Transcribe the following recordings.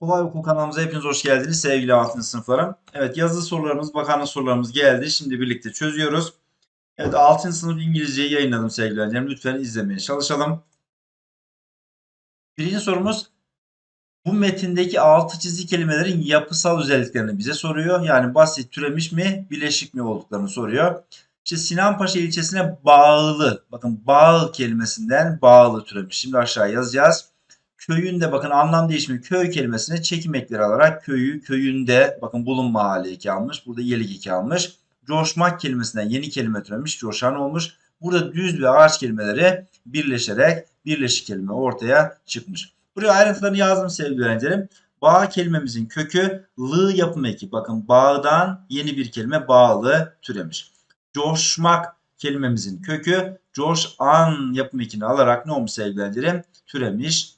Kolay Okul kanalımıza hepiniz hoş geldiniz sevgili 6. sınıflarım. Evet yazılı sorularımız, bakanlık sorularımız geldi. Şimdi birlikte çözüyoruz. Evet 6. sınıf İngilizceyi yayınladım sevgili öğrencilerim. Lütfen izlemeye çalışalım. Birinci sorumuz bu metindeki altı çizgi kelimelerin yapısal özelliklerini bize soruyor. Yani basit, türemiş mi, bileşik mi olduklarını soruyor. İşte Sinanpaşa ilçesine bağlı, bakın bağ kelimesinden bağlı türemiş. Şimdi aşağı yazacağız. Köyünde bakın anlam değişimi köy kelimesine çekim ekleri alarak köyü, köyünde bakın bulunma hali eki almış. Burada iyilik eki almış. Coşmak kelimesinden yeni kelime türemiş. Coşan olmuş. Burada düz ve ağaç kelimeleri birleşerek birleşik kelime ortaya çıkmış. Buraya ayrıntılarını yazdım sevgili öğrencilerim. Bağ kelimemizin kökü lı yapım eki. Bakın bağdan yeni bir kelime bağlı türemiş. Coşmak kelimemizin kökü coşan yapım ekini alarak ne olmuş sevgili? Türemiş.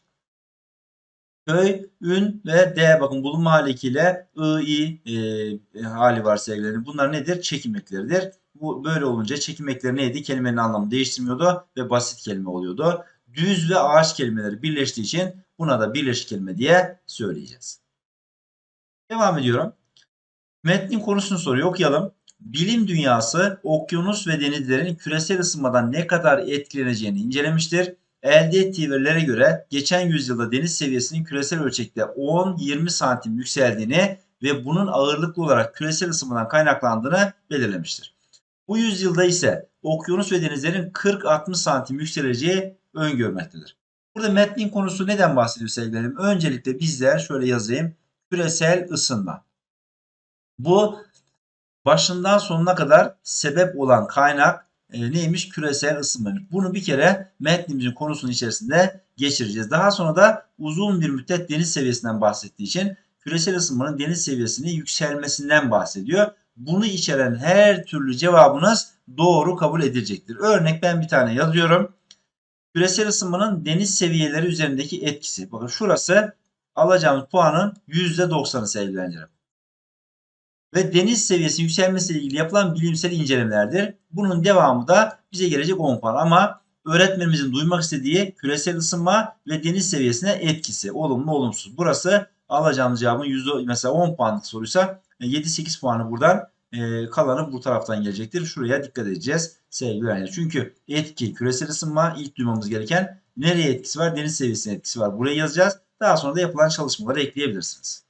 Köy, ün ve d bakın bulunma hali ekiyle ı, i e, hali var sevgilerim. Bunlar nedir? Çekim ekleridir. Bu böyle olunca çekim ekleri neydi? Kelimenin anlamını değiştirmiyordu ve basit kelime oluyordu. Düz ve ağaç kelimeleri birleştiği için buna da birleşik kelime diye söyleyeceğiz. Devam ediyorum. Metnin konusunu soruyor. Okuyalım. Bilim dünyası okyanus ve denizlerin küresel ısınmadan ne kadar etkileneceğini incelemiştir. Elde ettiği verilere göre geçen yüzyılda deniz seviyesinin küresel ölçekte 10-20 santim yükseldiğini ve bunun ağırlıklı olarak küresel ısınmadan kaynaklandığını belirlemiştir. Bu yüzyılda ise okyanus ve denizlerin 40-60 santim yükseleceği öngörmektedir. Burada metnin konusu neden bahsediyor sevgilerim? Öncelikle bizler şöyle yazayım. Küresel ısınma. Bu başından sonuna kadar sebep olan kaynak e, neymiş? Küresel ısınmaymış. Bunu bir kere metnimizin konusunun içerisinde geçireceğiz. Daha sonra da uzun bir müddet deniz seviyesinden bahsettiği için küresel ısınmanın deniz seviyesinin yükselmesinden bahsediyor. Bunu içeren her türlü cevabınız doğru kabul edilecektir. Örnek ben bir tane yazıyorum. Küresel ısınmanın deniz seviyeleri üzerindeki etkisi. Bakın şurası alacağımız puanın %90'ı sevgili öğrencilerim ve deniz seviyesi yükselmesiyle ilgili yapılan bilimsel incelemelerdir. Bunun devamı da bize gelecek 10 puan ama öğretmenimizin duymak istediği küresel ısınma ve deniz seviyesine etkisi olumlu olumsuz. Burası alacağımız cevabın yüzde mesela 10 puanlık soruysa 7-8 puanı buradan e, kalanı bu taraftan gelecektir. Şuraya dikkat edeceğiz sevgili öğrenciler. Çünkü etki küresel ısınma ilk duymamız gereken nereye etkisi var? Deniz seviyesine etkisi var. Buraya yazacağız. Daha sonra da yapılan çalışmaları ekleyebilirsiniz.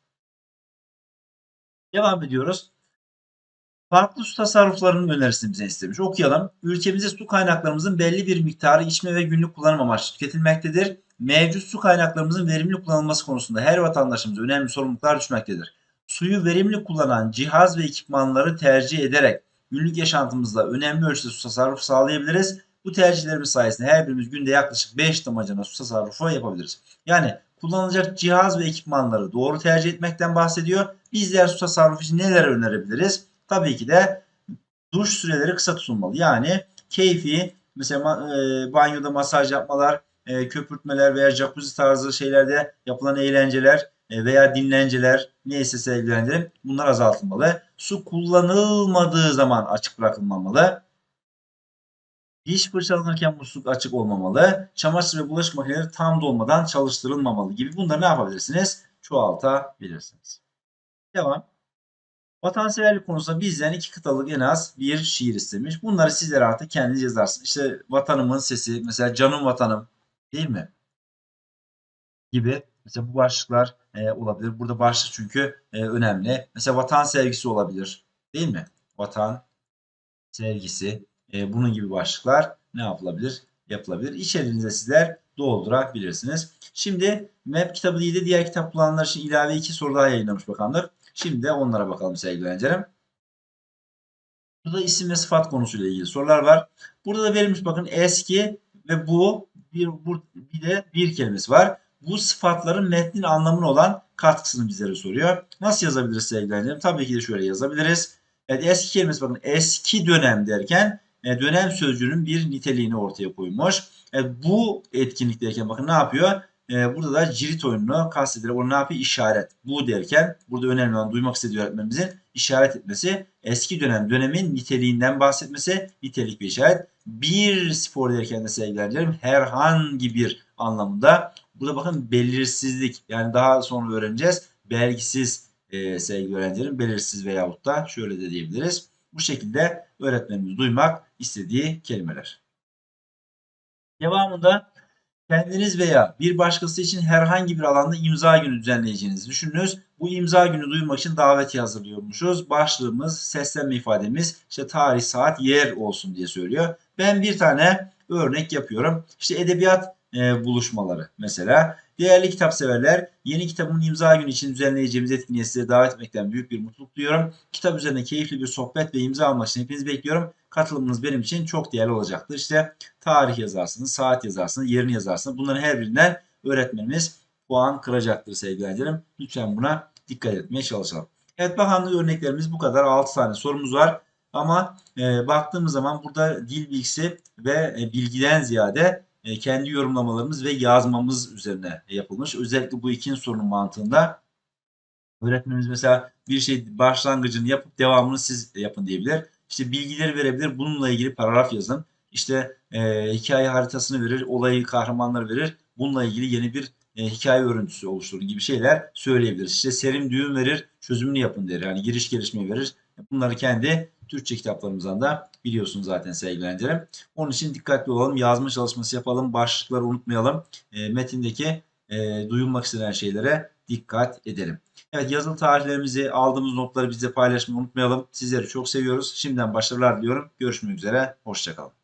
Devam ediyoruz. Farklı su tasarruflarının önerisini bize istemiş. Okuyalım. Ülkemizde su kaynaklarımızın belli bir miktarı içme ve günlük kullanım amaçlı tüketilmektedir. Mevcut su kaynaklarımızın verimli kullanılması konusunda her vatandaşımız önemli sorumluluklar düşmektedir. Suyu verimli kullanan cihaz ve ekipmanları tercih ederek günlük yaşantımızda önemli ölçüde su tasarrufu sağlayabiliriz. Bu tercihlerimiz sayesinde her birimiz günde yaklaşık 5 damacana su tasarrufu yapabiliriz. Yani kullanılacak cihaz ve ekipmanları doğru tercih etmekten bahsediyor. Bizler su tasarrufu için neler önerebiliriz? Tabii ki de duş süreleri kısa tutulmalı. Yani keyfi mesela e, banyoda masaj yapmalar, e, köpürtmeler veya jacuzzi tarzı şeylerde yapılan eğlenceler e, veya dinlenceler neyse sevgilendirim bunlar azaltılmalı. Su kullanılmadığı zaman açık bırakılmamalı. Diş fırçalanırken musluk açık olmamalı. Çamaşır ve bulaşık makineleri tam dolmadan çalıştırılmamalı gibi bunları ne yapabilirsiniz? Çoğaltabilirsiniz. Devam. Vatanseverlik konusunda bizden iki kıtalık en az bir şiir istemiş. Bunları sizler artık kendiniz yazarsınız. İşte vatanımın sesi, mesela canım vatanım değil mi? Gibi. Mesela bu başlıklar e, olabilir. Burada başlık çünkü e, önemli. Mesela vatan sevgisi olabilir. Değil mi? Vatan sevgisi. E, bunun gibi başlıklar ne yapılabilir? Yapılabilir. İçeriğinize sizler doldurabilirsiniz. Şimdi MEP kitabı değil de diğer kitap kullananlar için ilave iki soru daha yayınlamış bakanlık. Şimdi de onlara bakalım sevgili öğrencilerim. Burada isim ve sıfat konusuyla ilgili sorular var. Burada da verilmiş bakın eski ve bu bir, bu, bir de bir kelimesi var. Bu sıfatların metnin anlamını olan katkısını bizlere soruyor. Nasıl yazabiliriz sevgili öğrencilerim? Tabii ki de şöyle yazabiliriz. Evet eski kelimesi bakın eski dönem derken e, dönem sözcüğünün bir niteliğini ortaya koymuş. E, bu etkinlikteyken bakın ne yapıyor? e, burada da cirit oyununu kastedilir. Onu ne yapıyor? İşaret. Bu derken burada önemli olan duymak istediği öğretmenimizin işaret etmesi. Eski dönem dönemin niteliğinden bahsetmesi. Nitelik ve işaret. Bir spor derken de sevgilerim herhangi bir anlamında. Burada bakın belirsizlik. Yani daha sonra öğreneceğiz. Belgisiz e, sevgili öğrencilerim. Belirsiz veyahut da şöyle de diyebiliriz. Bu şekilde öğretmenimiz duymak istediği kelimeler. Devamında kendiniz veya bir başkası için herhangi bir alanda imza günü düzenleyeceğinizi düşününüz. Bu imza günü duymak için davet hazırlıyormuşuz. Başlığımız, seslenme ifademiz işte tarih, saat, yer olsun diye söylüyor. Ben bir tane örnek yapıyorum. İşte edebiyat e, buluşmaları mesela. Değerli kitap severler, yeni kitabımın imza günü için düzenleyeceğimiz etkinliğe size davet etmekten büyük bir mutluluk duyuyorum. Kitap üzerine keyifli bir sohbet ve imza almak için hepinizi bekliyorum. Katılımınız benim için çok değerli olacaktır. İşte tarih yazarsınız, saat yazarsınız, yerini yazarsınız. Bunların her birinden öğretmenimiz puan kıracaktır sevgili öğrencilerim. Lütfen buna dikkat etmeye çalışalım. Evet bakanlık örneklerimiz bu kadar. 6 tane sorumuz var. Ama e, baktığımız zaman burada dil bilgisi ve e, bilgiden ziyade e, kendi yorumlamalarımız ve yazmamız üzerine yapılmış. Özellikle bu ikinci sorunun mantığında öğretmenimiz mesela bir şey başlangıcını yapıp devamını siz yapın diyebilir. İşte bilgileri verebilir. Bununla ilgili paragraf yazın. İşte e, hikaye haritasını verir, olayı kahramanları verir. Bununla ilgili yeni bir e, hikaye örüntüsü oluşturun gibi şeyler söyleyebiliriz. İşte serim düğüm verir, çözümünü yapın der. Yani giriş gelişmeyi verir. Bunları kendi Türkçe kitaplarımızdan da biliyorsunuz zaten sevgili öğrencilerim. Onun için dikkatli olalım. Yazma çalışması yapalım. Başlıkları unutmayalım. E, metindeki e, duyulmak istenen şeylere dikkat edelim. Evet yazılı tarihlerimizi aldığımız notları bizle paylaşmayı unutmayalım. Sizleri çok seviyoruz. Şimdiden başarılar diliyorum. Görüşmek üzere. Hoşçakalın.